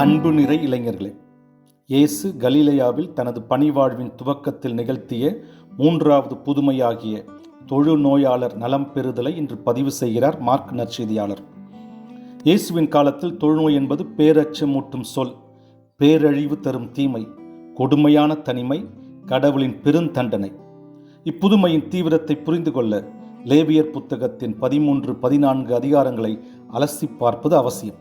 அன்பு நிறை இளைஞர்களே இயேசு கலீலையாவில் தனது பணிவாழ்வின் துவக்கத்தில் நிகழ்த்திய மூன்றாவது புதுமையாகிய தொழுநோயாளர் நலம் பெறுதலை இன்று பதிவு செய்கிறார் மார்க் நற்செய்தியாளர். இயேசுவின் காலத்தில் தொழுநோய் என்பது பேரச்சமூட்டும் சொல் பேரழிவு தரும் தீமை கொடுமையான தனிமை கடவுளின் பெருந்தண்டனை. இப்புதுமையின் தீவிரத்தை புரிந்து கொள்ள லேவியர் புத்தகத்தின் பதிமூன்று பதினான்கு அதிகாரங்களை அலசி பார்ப்பது அவசியம்.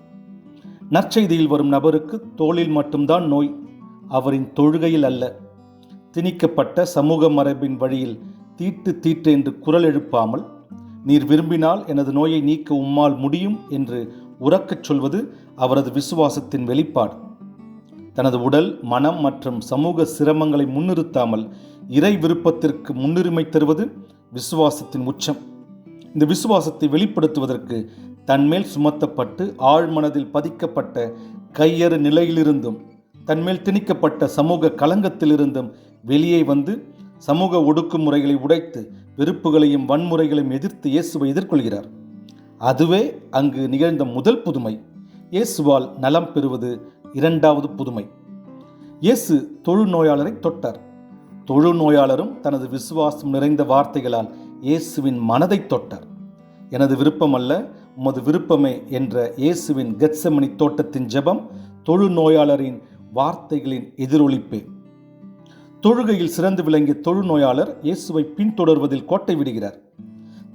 நற்செய்தியில் வரும் நபருக்கு தோளில் மட்டும்தான் நோய் அவரின் தொழுகையில் அல்ல. திணிக்கப்பட்ட சமூக மரபின் வழியில் தீட்டு தீட்டு என்று குரல் எழுப்பாமல் நீர் விரும்பினால் எனது நோயை நீக்க உம்மால் முடியும் என்று உறக்கச் சொல்வது அவரது விசுவாசத்தின் வெளிப்பாடு. தனது உடல் மனம் மற்றும் சமூக சிரமங்களை முன்னிறுத்தாமல் இறை விருப்பத்திற்கு முன்னுரிமை தருவது விசுவாசத்தின் உச்சம். இந்த விசுவாசத்தை வெளிப்படுத்துவதற்கு தன்மேல் சுமத்தப்பட்டு ஆழ்மனதில் பதிக்கப்பட்ட கையறு நிலையிலிருந்தும் தன்மேல் திணிக்கப்பட்ட சமூக களங்கத்திலிருந்தும் வெளியே வந்து சமூக ஒடுக்குமுறைகளை உடைத்து வெறுப்புகளையும் வன்முறைகளையும் எதிர்த்து இயேசுவை எதிர்கொள்கிறார். அதுவே அங்கு நிகழ்ந்த முதல் புதுமை. இயேசுவால் நலம் பெறுவது இரண்டாவது புதுமை. இயேசு தொழுநோயாளரை தொட்டார். தொழுநோயாளரும் தனது விசுவாசம் நிறைந்த வார்த்தைகளால் இயேசுவின் மனதை தொட்டார். எனது விருப்பம் அல்ல உமது விருப்பமே என்ற இயேசுவின் கெட்சமணி தோட்டத்தின் ஜெபம் தொழு நோயாளரின் வார்த்தைகளின் எதிரொலிப்பே. தொழுகையில் சிறந்து விளங்கிய தொழுநோயாளர் இயேசுவை பின்தொடர்வதில் கோட்டை விடுகிறார்.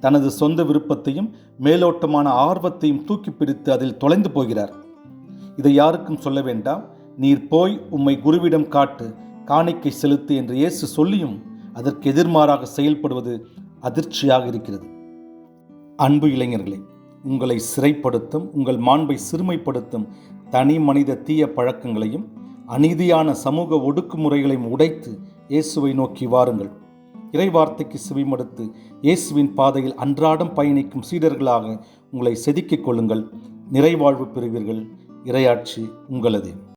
தனது சொந்த விருப்பத்தையும் மேலோட்டமான ஆர்வத்தையும் தூக்கி பிடித்து அதில் தொலைந்து போகிறார். இதை யாருக்கும் சொல்ல வேண்டாம். நீர் போய் உம்மை குருவிடம் காட்டு காணிக்கை செலுத்து என்று இயேசு சொல்லியும் அதற்கு எதிர்மாறாக செயல்படுவது அதிர்ச்சியாக இருக்கிறது. அன்பு இளைஞர்களே உங்களை சிறைப்படுத்தும் உங்கள் மாண்பை சிறுமைப்படுத்தும் தனி மனித தீய பழக்கங்களையும் அநீதியான சமூக ஒடுக்குமுறைகளையும் உடைத்து இயேசுவை நோக்கி வாருங்கள். இறைவார்த்தைக்கு செவிமடுத்து இயேசுவின் பாதையில் அன்றாடம் பயணிக்கும் சீடர்களாக உங்களை செதுக்கிக் கொள்ளுங்கள். நிறைவாழ்வு பெறுவீர்கள். இறையாட்சி உங்களது.